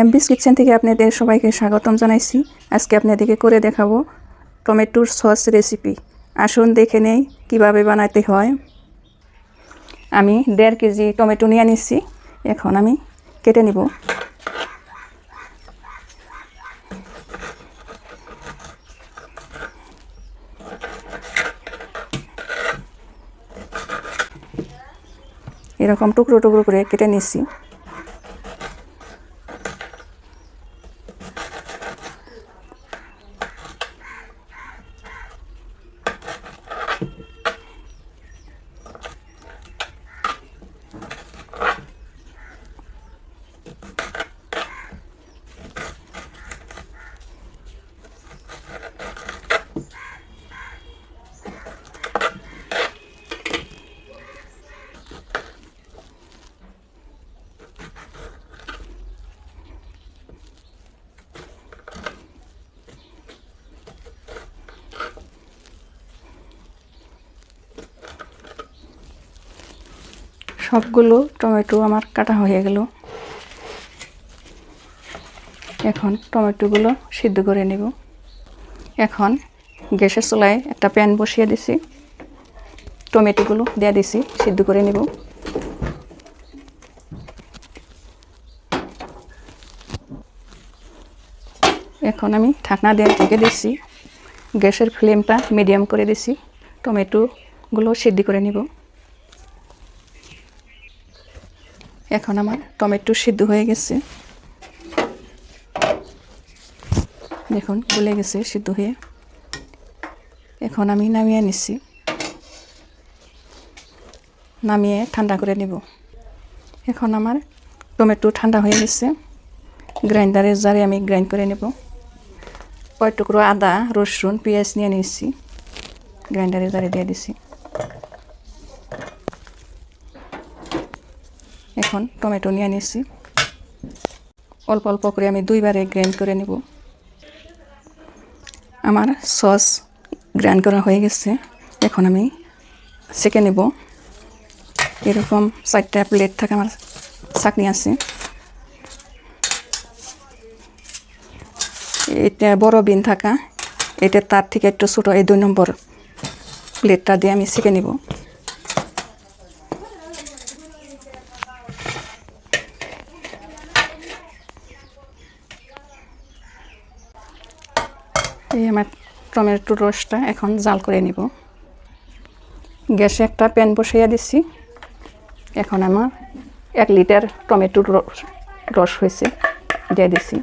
এমবিস kitchen থেকে আপনাদের সবাইকে স্বাগতম জানাইছি। আজকে আপনাদেরকে করে দেখাবো টমেটোর সস রেসিপি। আসুন দেখে নেই কীভাবে বানাতে হয়। আমি দেড় কেজি টমেটো নিয়ে নিচ্ছি এখন আমি কেটে নিব। এরকম টুকরো টুকরো করে কেটে নিচ্ছি সবগুলো টমেটো আমার কাটা হয়ে গেল। এখন টমেটোগুলো সিদ্ধ করে নেব। এখন গ্যাসের চুলায় একটা প্যান বসিয়ে দিছি। টমেটোগুলো দিয়ে দিছি, সিদ্ধ করে নেব। এখন আমি ঢাকনা দিয়ে ঢেকে দিচ্ছি গ্যাসের ফ্লেমটা মিডিয়াম করে দিছি। টমেটোগুলো সিদ্ধ করে নেব। এখন আমার টমেটো সিদ্ধ হয়ে গেছে। দেখুন, গলে গেছে সিদ্ধ হয়ে। এখন আমি নামিয়ে নিচ্ছি। নামিয়ে ঠান্ডা করে নেব। এখন আমার টমেটো ঠান্ডা হয়ে গেছে। গ্রাইন্ডারের জারে আমি গ্রাইন্ড করে নেব। কয় টুকরো আদা, রসুন, পেঁয়াজ নিয়ে নিচ্ছি গ্রাইন্ডারের জারে দিয়ে দিছি। এখন টমেটো নিয়ে নিচ্ছি অল্প অল্প করে আমি দুইবারে গ্রাইন্ড করে নেব। আমার সস গ্রাইন্ড করা হয়ে গেছে। এখন আমি সেকে নেব। এরকম চারটা প্লেট থাকে আমার চাটনি আছে। এটা বড় বিন থাকা। এটা তার থেকে একটু ছোটো, এই দুই নম্বর প্লেটটা দিয়ে আমি সেকে নেব। টমেটোর রসটা এখন জাল করে নিব। গ্যাসে একটা প্যান বসাইয়া দিচ্ছি এখন আমার এক লিটার টমেটোর রস হয়েছে, দিয়ে দিছি।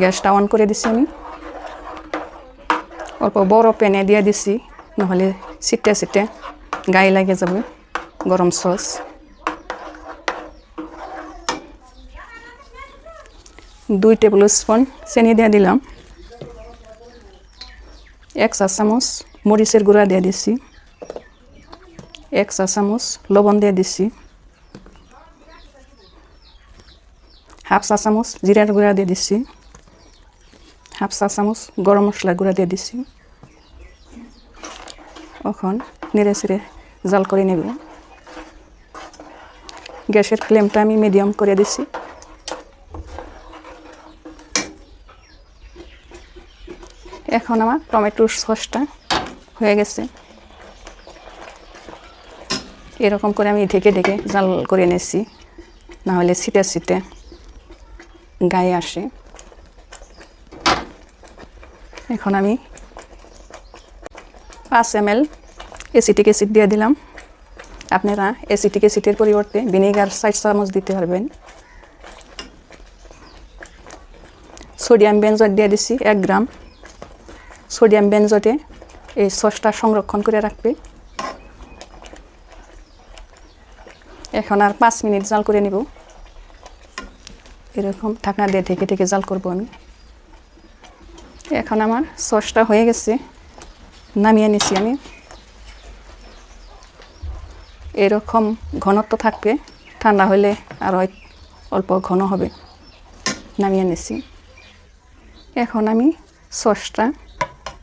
গ্যাসটা অন করে দিছি আমি। অল্প বড় প্যানে দিয়ে দিছি, নহলে সিটে সিটে গায়ে লাগে যাবে গরম সস। দুই টেবিল স্পুন চিনি দিয়ে দিলাম। এক চা চামচ মরিচের গুঁড়া দিয়ে দিছি। এক চা চামচ লবণ দিয়ে দিছি। হাফ চা চামচ জিরার গুঁড়া দিয়ে দিছি। হাফ চা চামচ গরম মশলার গুঁড়া দিয়ে দিছি। এখন নেড়ে চেড়ে জাল করে নেব। গ্যাসের ফ্লেমটা আমি মিডিয়াম করে দিছি। এখন আমার টমেটোর সসটা হয়ে গেছে। এরকম করে আমি ঢেকে ঢেকে জাল করে এনেছি নাহলে ছিটে ছিটে গায়ে আসে। এখন আমি পাঁচ এম এল এসিটিক অ্যাসিড দিয়ে দিলাম। আপনারা এসিটিক অ্যাসিডের পরিবর্তে ভিনেগার ষাট চামচ দিতে পারবেন। সোডিয়াম বেঞ্জয়েট দিয়ে দিছি এক গ্রাম। সোডিয়াম বেঞ্জটে এই সসটা সংরক্ষণ করে রাখবে। এখন আর পাঁচ মিনিট জাল করে নিব। এরকম ঢাকনা দিয়ে ঢেকে ঢেকে জাল করব আমি। এখন আমার সসটা হয়ে গেছে, নামিয়ে নিছি আমি। এরকম ঘনত্ব থাকবে, ঠান্ডা হলে আর অল্প ঘন হবে। নামিয়ে নিছি। এখন আমি সসটা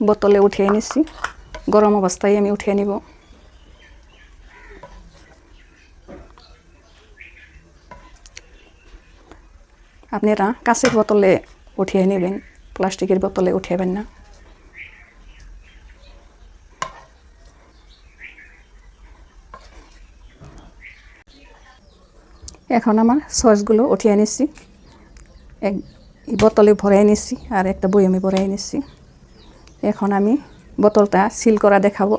বোতলে উঠিয়ে নিছি। গরম অবস্থায় আমি উঠিয়ে নিব। আপনারা কাঁচের বোতলে উঠিয়ে নেবেন, প্লাস্টিকের বোতলে উঠিয়েবেন না। এখন আমার সসগুলো উঠিয়ে নিছি। এক বোতলে ভরে নিচ্ছি আর একটা বই আমি ভরে নিছি। এখন আমি বোতলটা সিল করা দেখাবো।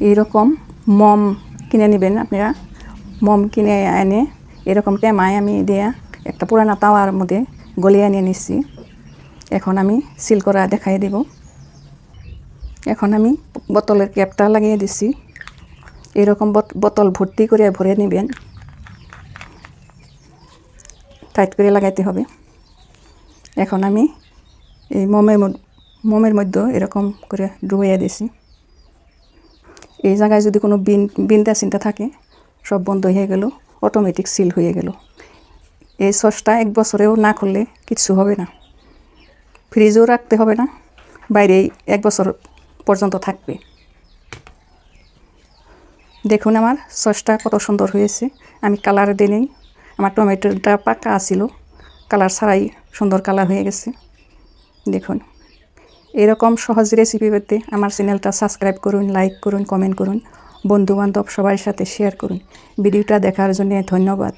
এইরকম মম কিনে নেবেন আপনারা। মম কিনে এনে এরকম টেমায় আমি দেয়া একটা পুরানা তাওয়ার মধ্যে গলিয়ে নিয়ে নিচ্ছি। এখন আমি সিল করা দেখাই দেব। এখন আমি বোতলের ক্যাপটা লাগিয়ে দিচ্ছি। এরকম বোত- বোতল ভর্তি করে ভরে নেবেন। টাইট করে লাগাইতে হবে। এখন আমি এই মোমের মোমের মধ্যে এরকম করে ডুবাইয়া দিছি। এই জায়গায় যদি কোনো বিন বিনটা চিন্তা থাকে, সব বন্ধ হয়ে গেল অটোমেটিক সিল হয়ে গেল। এই সসটা এক বছরেও না করলে কিচ্ছু হবে না। ফ্রিজেও রাখতে হবে না বাইরেই এক বছর পর্যন্ত থাকবে। দেখুন আমার সসটা কত সুন্দর হয়েছে। আমি কালার দিই আমার টমেটোটা পাকা আছিল, কালার ছাড়াই সুন্দর কালার হয়ে গেছে। দেখুন। এরকম সহজ রেসিপি পেতে আমার চ্যানেলটা সাবস্ক্রাইব করুন লাইক করুন কমেন্ট করুন। বন্ধুবান্ধব সবার সাথে শেয়ার করুন। ভিডিওটা দেখার জন্য ধন্যবাদ।